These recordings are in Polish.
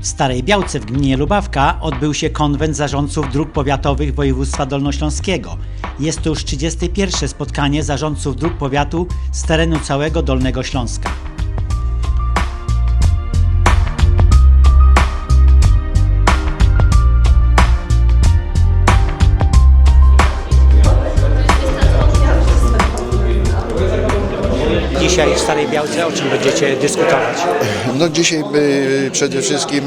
W Starej Białce w gminie Lubawka odbył się konwent zarządców dróg powiatowych województwa dolnośląskiego. Jest to już 31. spotkanie zarządców dróg powiatu z terenu całego Dolnego Śląska. Dzisiaj w Starej Białce o czym będziecie dyskutować? No dzisiaj y, przede wszystkim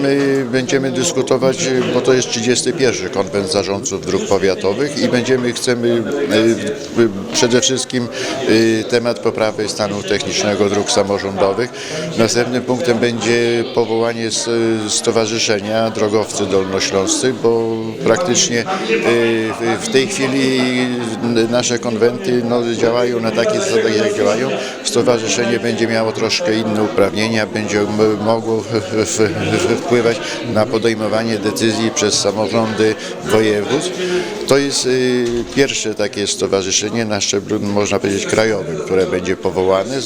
będziemy dyskutować, bo to jest 31. konwent zarządców dróg powiatowych i będziemy, chcemy y, przede wszystkim y, temat poprawy stanu technicznego dróg samorządowych. Następnym punktem będzie powołanie Stowarzyszenia Drogowcy Dolnośląscy, bo praktycznie y, w- tej chwili nasze konwenty no, działają na takie zasady, jak działają. Stowarzyszenie będzie miało troszkę inne uprawnienia, będzie mogło wpływać na podejmowanie decyzji przez samorządy województw. To jest y, pierwsze takie stowarzyszenie na szczeblu, można powiedzieć, krajowym, które będzie powołane.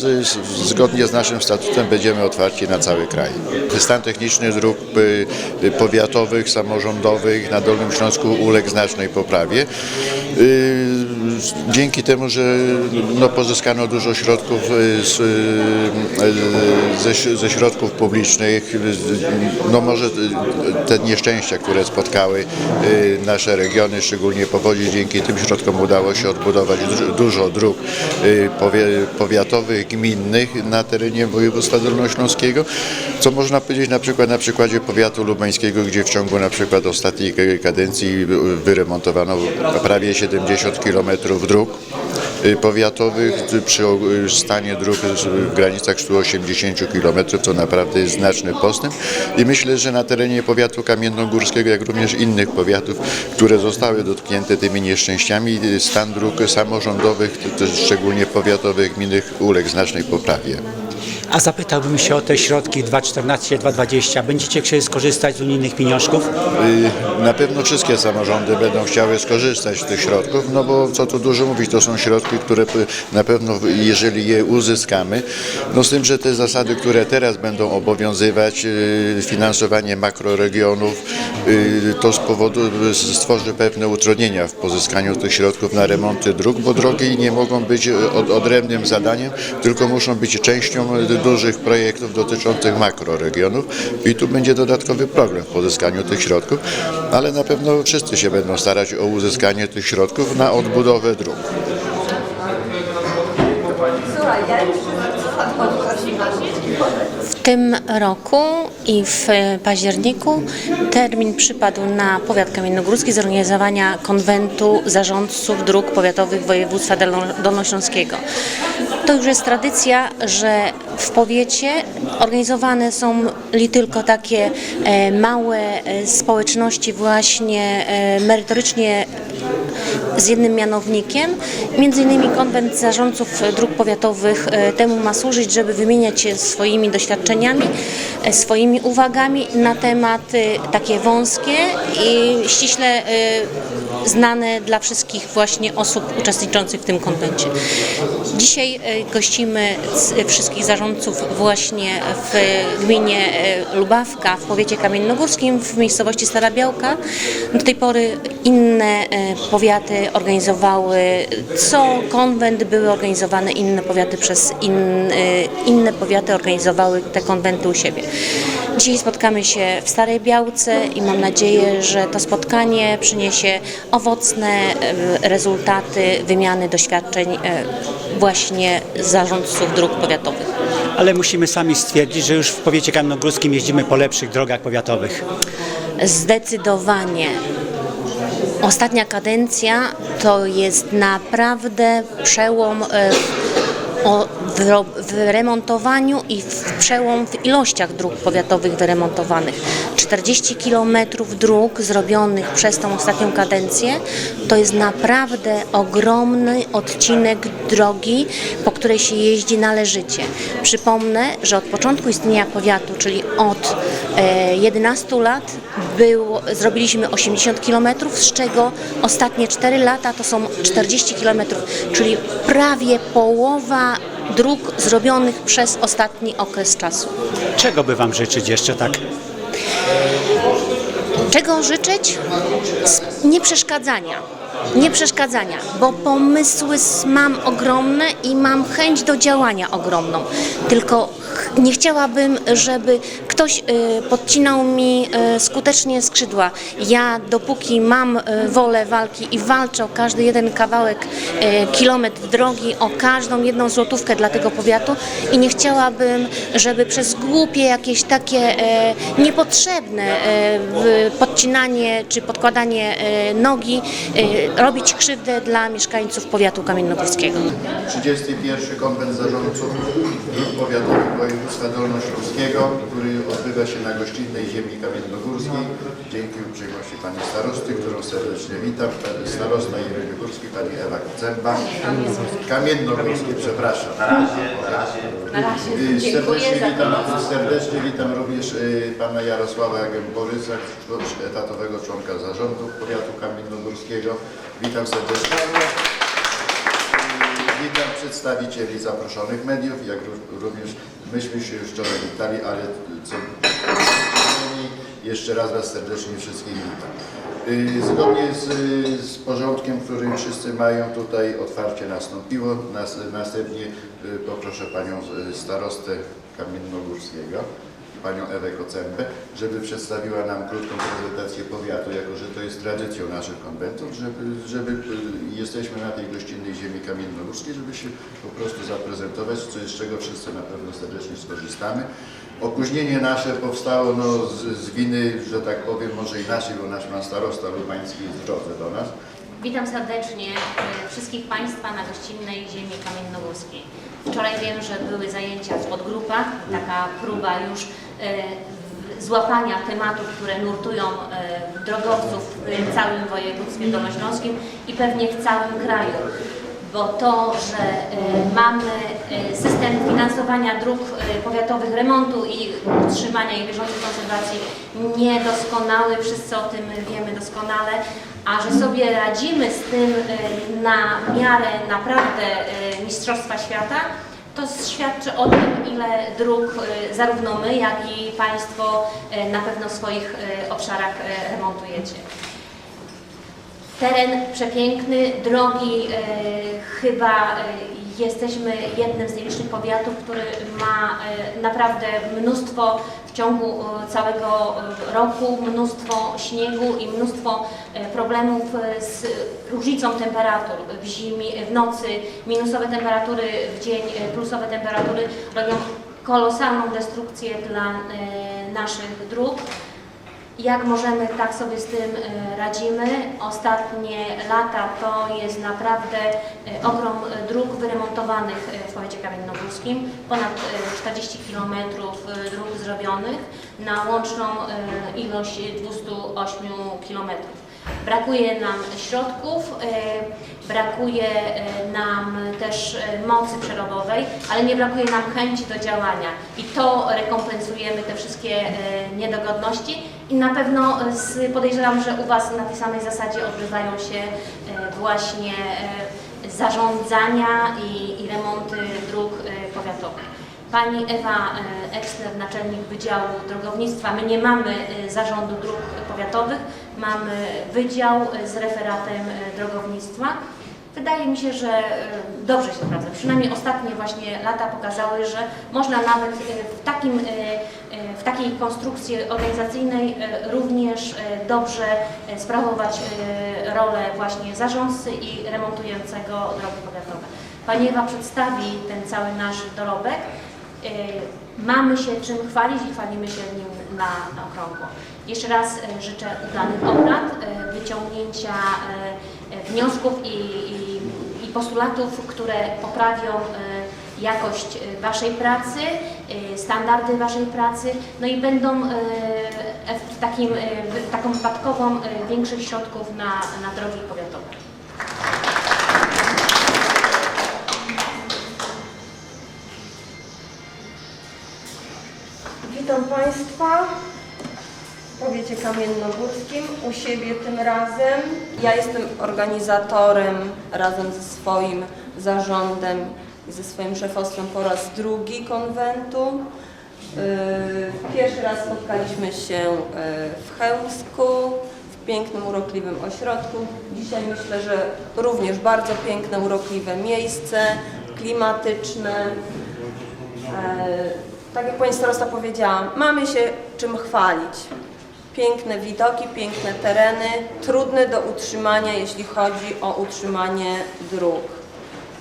Zgodnie z naszym statutem będziemy otwarci na cały kraj. Stan techniczny dróg y, powiatowych, samorządowych na Dolnym Śląsku uległ znacznej poprawie. Y, Dzięki temu, że no, pozyskano dużo środków z, y, ze, ś- ze środków publicznych, y, no może y, te nieszczęścia, które spotkały y, nasze regiony, szczególnie powodzi, dzięki tym środkom udało się odbudować dużo dróg y, powiatowych, gminnych na terenie województwa dolnośląskiego, co można powiedzieć na przykład na przykładzie powiatu lubańskiego, gdzie w ciągu na przykład ostatniej kadencji wyremontowano prawie 70 km dróg? y, powiatowych przy o- stanie dróg w granicach 180 km, to naprawdę jest znaczny postęp i myślę, że na terenie powiatu kamiennogórskiego, jak również innych powiatów, które zostały dotknięte tymi nieszczęściami, y, stan dróg samorządowych, szczególnie powiatowych, gminnych uległ znacznej poprawie. A zapytałbym się o te środki 2.14, 2.20. Będziecie chcieli skorzystać z unijnych pieniążków? Y, Na pewno wszystkie samorządy będą chciały skorzystać z tych środków, no bo co tu dużo mówić, to są środki, które na pewno jeżeli je uzyskamy, no z tym, że te zasady, które teraz będą obowiązywać, y, finansowanie makroregionów, y, to z powodu stworzy pewne utrudnienia w pozyskaniu tych środków na remonty dróg, bo drogi nie mogą być od, odrębnym zadaniem, tylko muszą być częścią dużych projektów dotyczących makroregionów i tu będzie dodatkowy problem w pozyskaniu tych środków, ale na pewno wszyscy się będą starać o uzyskanie tych środków na odbudowę dróg. W tym roku i w październiku termin przypadł na powiat kamiennogórski zorganizowania konwentu zarządców dróg powiatowych województwa Dolno- dolnośląskiego. To już jest tradycja, że w powiecie organizowane są li tylko takie e, małe e, społeczności właśnie e, merytorycznie z jednym mianownikiem. Między innymi konwent zarządców dróg powiatowych temu ma służyć, żeby wymieniać się swoimi doświadczeniami, swoimi uwagami na tematy takie wąskie i ściśle znane dla wszystkich właśnie osób uczestniczących w tym konwencie. Dzisiaj e, gościmy wszystkich zarządców właśnie w gminie e, Lubawka, w powiecie kamiennogórskim, w miejscowości Stara Białka. Do tej pory inne e, powiaty organizowały, co konwent były organizowane inne powiaty przez in, inne powiaty organizowały te konwenty u siebie. Dzisiaj spotkamy się w Starej Białce i mam nadzieję, że to spotkanie przyniesie owocne rezultaty wymiany doświadczeń e, właśnie zarządców dróg powiatowych. Ale musimy sami stwierdzić, że już w powiecie kamiennogórskim jeździmy po lepszych drogach powiatowych. Zdecydowanie. Ostatnia kadencja to jest naprawdę przełom e, o, w, remontowaniu i w przełom w ilościach dróg powiatowych wyremontowanych. 40 km dróg zrobionych przez tą ostatnią kadencję to jest naprawdę ogromny odcinek drogi, po której się jeździ należycie. Przypomnę, że od początku istnienia powiatu, czyli od e, 11 lat, było, zrobiliśmy 80 km, z czego ostatnie 4 lata to są 40 km, czyli prawie połowa dróg zrobionych przez ostatni okres czasu. Czego by Wam życzyć jeszcze tak? Czego życzyć? S- Nie przeszkadzania. Nie przeszkadzania, bo pomysły mam ogromne i mam chęć do działania ogromną. Tylko nie chciałabym, żeby ktoś y, podcinał mi y, skutecznie skrzydła. Ja dopóki mam y, wolę walki i walczę o każdy jeden kawałek, kilometr drogi, o każdą jedną złotówkę dla tego powiatu i nie chciałabym, żeby przez głupie jakieś takie e, niepotrzebne e, podcinanie czy podkładanie e, nogi robić krzywdę dla mieszkańców powiatu kamiennogórskiego. 31 Konwent Zarządców Dróg Powiatowych Województwa Dolnośląskiego, który odbywa się na gościnnej ziemi kamiennogórskiej. Dzięki uprzejmości Pani Starosty, którą serdecznie witam. Pani Starosta Jeleniogórski, Pani Ewa Kocemba. Kamiennogórskiej, przepraszam. Na razie. Y, Serdecznie witam, serdecznie witam również y, Pana Jarosława Gęborysa, czł- etatowego członka zarządu Powiatu Kamiennogórskiego. Witam serdecznie. Witam przedstawicieli zaproszonych mediów, jak ró- również myśmy się już wczoraj witali, ale co jeszcze raz Was serdecznie wszystkich witam. Y, Zgodnie z, z porządkiem, który wszyscy mają tutaj, otwarcie nastąpiło. Nas, następnie y, poproszę Panią y, starostę Kamiennogórskiego, Panią Ewę Kocębę, żeby przedstawiła nam krótką prezentację powiatu, jako że jest tradycją naszych konwentów, żeby, żeby y, jesteśmy na tej gościnnej ziemi kamiennogórskiej, żeby się po prostu zaprezentować, z czego wszyscy na pewno serdecznie skorzystamy. Opóźnienie nasze powstało no, z, z winy, że tak powiem, może i naszej, bo nasz pan starosta lubański jest drodze do nas. Witam serdecznie e, wszystkich Państwa na gościnnej ziemi kamiennogórskiej. Wczoraj wiem, że były zajęcia w podgrupach, taka próba już w- złapania tematów, które nurtują e, drogowców w całym województwie dolnośląskim i pewnie w całym kraju. Bo to, że e, mamy e, system finansowania dróg powiatowych, remontu i utrzymania i bieżącej konserwacji niedoskonały, wszyscy o tym wiemy doskonale, a że sobie radzimy z tym na miarę naprawdę Mistrzostwa Świata, to świadczy o tym, ile dróg e, zarówno my, jak i Państwo e, na pewno w swoich e, obszarach remontujecie. Teren przepiękny, drogi, chyba jesteśmy jednym z nielicznych powiatów, który ma naprawdę mnóstwo w ciągu e, całego e, roku, mnóstwo śniegu i mnóstwo e, problemów z różnicą temperatur w zimie, w nocy, minusowe temperatury w dzień, plusowe temperatury robią kolosalną destrukcję dla naszych dróg. Jak możemy, tak sobie z tym e, radzimy. Ostatnie lata to jest naprawdę e, ogrom dróg wyremontowanych e, w powiecie kamiennogórskim. Ponad e, 40 km dróg zrobionych na łączną ilość 208 km. Brakuje nam środków, brakuje nam też mocy przerobowej, ale nie brakuje nam chęci do działania i to rekompensujemy te wszystkie niedogodności i na pewno e, podejrzewam, że u Was na tej samej zasadzie odbywają się e, właśnie e, zarządzania i, i remonty dróg powiatowych. Pani Ewa Eksner, naczelnik Wydziału Drogownictwa. My nie mamy zarządu dróg powiatowych, mamy wydział z referatem drogownictwa. Wydaje mi się, że e, dobrze się sprawdza. Przynajmniej ostatnie właśnie lata pokazały, że można nawet e, w, takim, e, w takiej konstrukcji organizacyjnej również dobrze sprawować rolę właśnie zarządcy i remontującego drogi powiatowe. Pani Ewa przedstawi ten cały nasz dorobek. Mamy się czym chwalić i chwalimy się nim na, okrągło. Jeszcze raz życzę udanych obrad, wyciągnięcia wniosków i, i postulatów, które poprawią e, jakość e, Waszej pracy, e, standardy Waszej pracy, no i będą takim, taką wypadkową większych środków na, na drogi powiatowe. Witam Państwa powiecie kamiennogórskim, u siebie tym razem. Ja jestem organizatorem razem ze swoim zarządem i ze swoim szefostwem po raz drugi konwentu. Yy, Pierwszy raz spotkaliśmy się yy, w Chełmsku, w pięknym, urokliwym ośrodku. Dzisiaj myślę, że również bardzo piękne, urokliwe miejsce, klimatyczne. E, Tak jak Pani Starosta powiedziała, mamy się czym chwalić. Piękne widoki, piękne tereny, trudne do utrzymania, jeśli chodzi o utrzymanie dróg.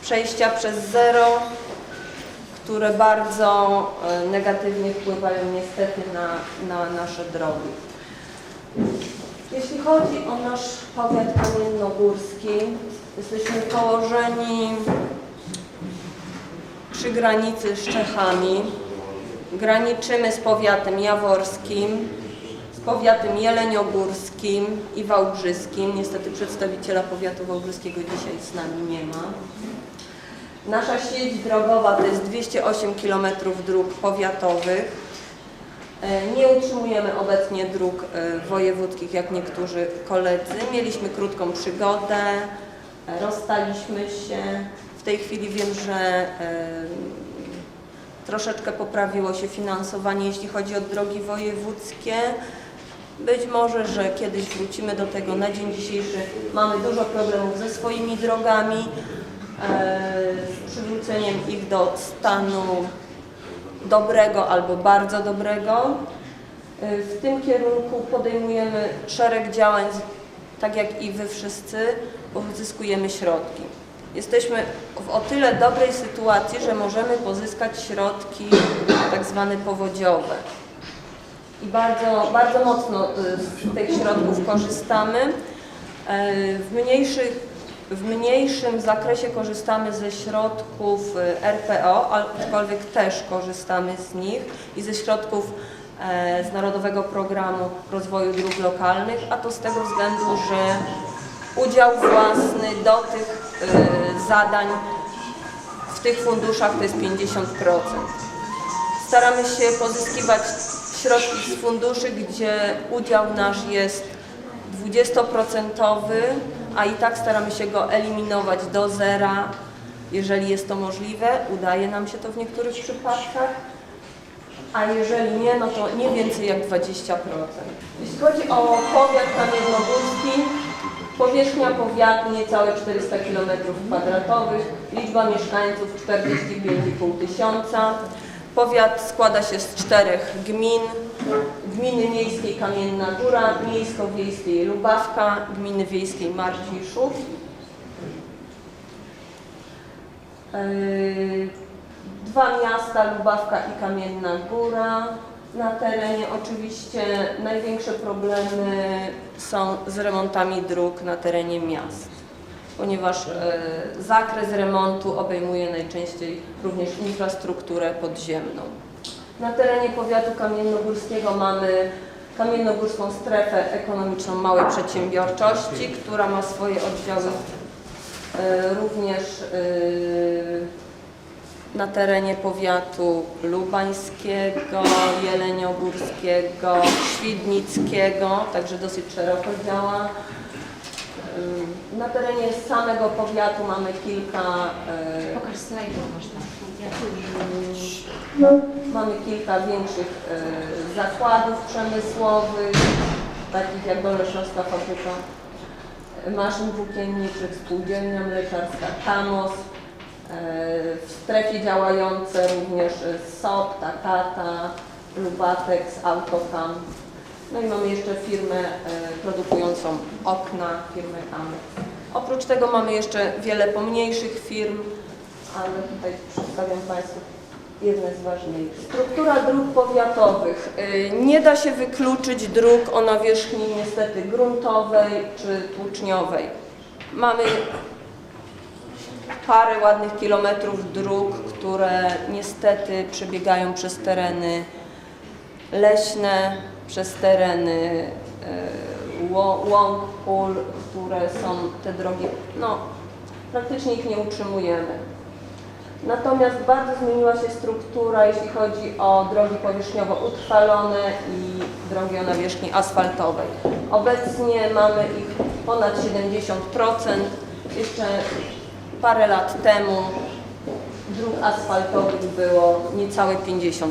Przejścia przez zero, które bardzo e, negatywnie wpływają niestety na, na nasze drogi. Jeśli chodzi o nasz powiat kamiennogórski, jesteśmy położeni przy granicy z Czechami. Graniczymy z powiatem jaworskim, powiatem jeleniogórskim i wałbrzyskim. Niestety przedstawiciela powiatu wałbrzyskiego dzisiaj z nami nie ma. Nasza sieć drogowa to jest 208 km dróg powiatowych. E, Nie utrzymujemy obecnie dróg e, wojewódzkich jak niektórzy koledzy. Mieliśmy krótką przygodę, e, rozstaliśmy się. W tej chwili wiem, że troszeczkę poprawiło się finansowanie, jeśli chodzi o drogi wojewódzkie. Być może, że kiedyś wrócimy do tego. Na dzień dzisiejszy mamy dużo problemów ze swoimi drogami, e, z przywróceniem ich do stanu dobrego albo bardzo dobrego. Y, W tym kierunku podejmujemy szereg działań, tak jak i Wy wszyscy, bo wyzyskujemy środki. Jesteśmy w o tyle dobrej sytuacji, że możemy pozyskać środki tak zwane powodziowe. I bardzo, bardzo mocno y, z tych środków korzystamy. E, W, mniejszych, w mniejszym zakresie korzystamy ze środków y, RPO, aczkolwiek też korzystamy z nich i ze środków e, z Narodowego Programu Rozwoju Dróg Lokalnych, a to z tego względu, że udział własny do tych y, zadań w tych funduszach to jest 50%. Staramy się pozyskiwać środki z funduszy, gdzie udział nasz jest 20%, a i tak staramy się go eliminować do zera, jeżeli jest to możliwe. Udaje nam się to w niektórych przypadkach, a jeżeli nie, no to nie więcej jak 20%. Jeśli chodzi o powiat kamiennogórski, powierzchnia powiatu niecałe 400 km2, liczba mieszkańców 45,5 tysiąca. Powiat składa się z czterech gmin. Gminy miejskiej Kamienna Góra, miejsko-wiejskiej Lubawka, gminy wiejskiej Marciszów. Yy, Dwa miasta, Lubawka i Kamienna Góra. Na terenie oczywiście największe problemy są z remontami dróg na terenie miast, ponieważ e, zakres remontu obejmuje najczęściej również infrastrukturę podziemną. Na terenie powiatu kamiennogórskiego mamy kamiennogórską strefę ekonomiczną małej przedsiębiorczości, która ma swoje oddziały e, również e, na terenie powiatu lubańskiego, jeleniogórskiego, świdnickiego, także dosyć szeroko działa. Na terenie samego powiatu mamy kilka, e, Pokaż można. mamy kilka większych e, zakładów przemysłowych, takich jak Dolnośląska Fabryka Maszyn Włókienniczych, Spółdzielnia Mleczarska Tamos, e, w strefie działające również SOP, Takata, Lubatex, Autocam. No i mamy jeszcze firmę e, produkującą okna, firmę Amex. Oprócz tego mamy jeszcze wiele pomniejszych firm, ale tutaj przedstawiam Państwu jedne z ważniejszych. Struktura dróg powiatowych. Y, Nie da się wykluczyć dróg o nawierzchni niestety gruntowej czy tłuczniowej. Mamy parę ładnych kilometrów dróg, które niestety przebiegają przez tereny leśne, przez tereny łąk, pól, które są te drogi, no praktycznie ich nie utrzymujemy. Natomiast bardzo zmieniła się struktura, jeśli chodzi o drogi powierzchniowo utrwalone i drogi o nawierzchni asfaltowej. Obecnie mamy ich ponad 70%. Jeszcze parę lat temu dróg asfaltowych było niecałe 50%.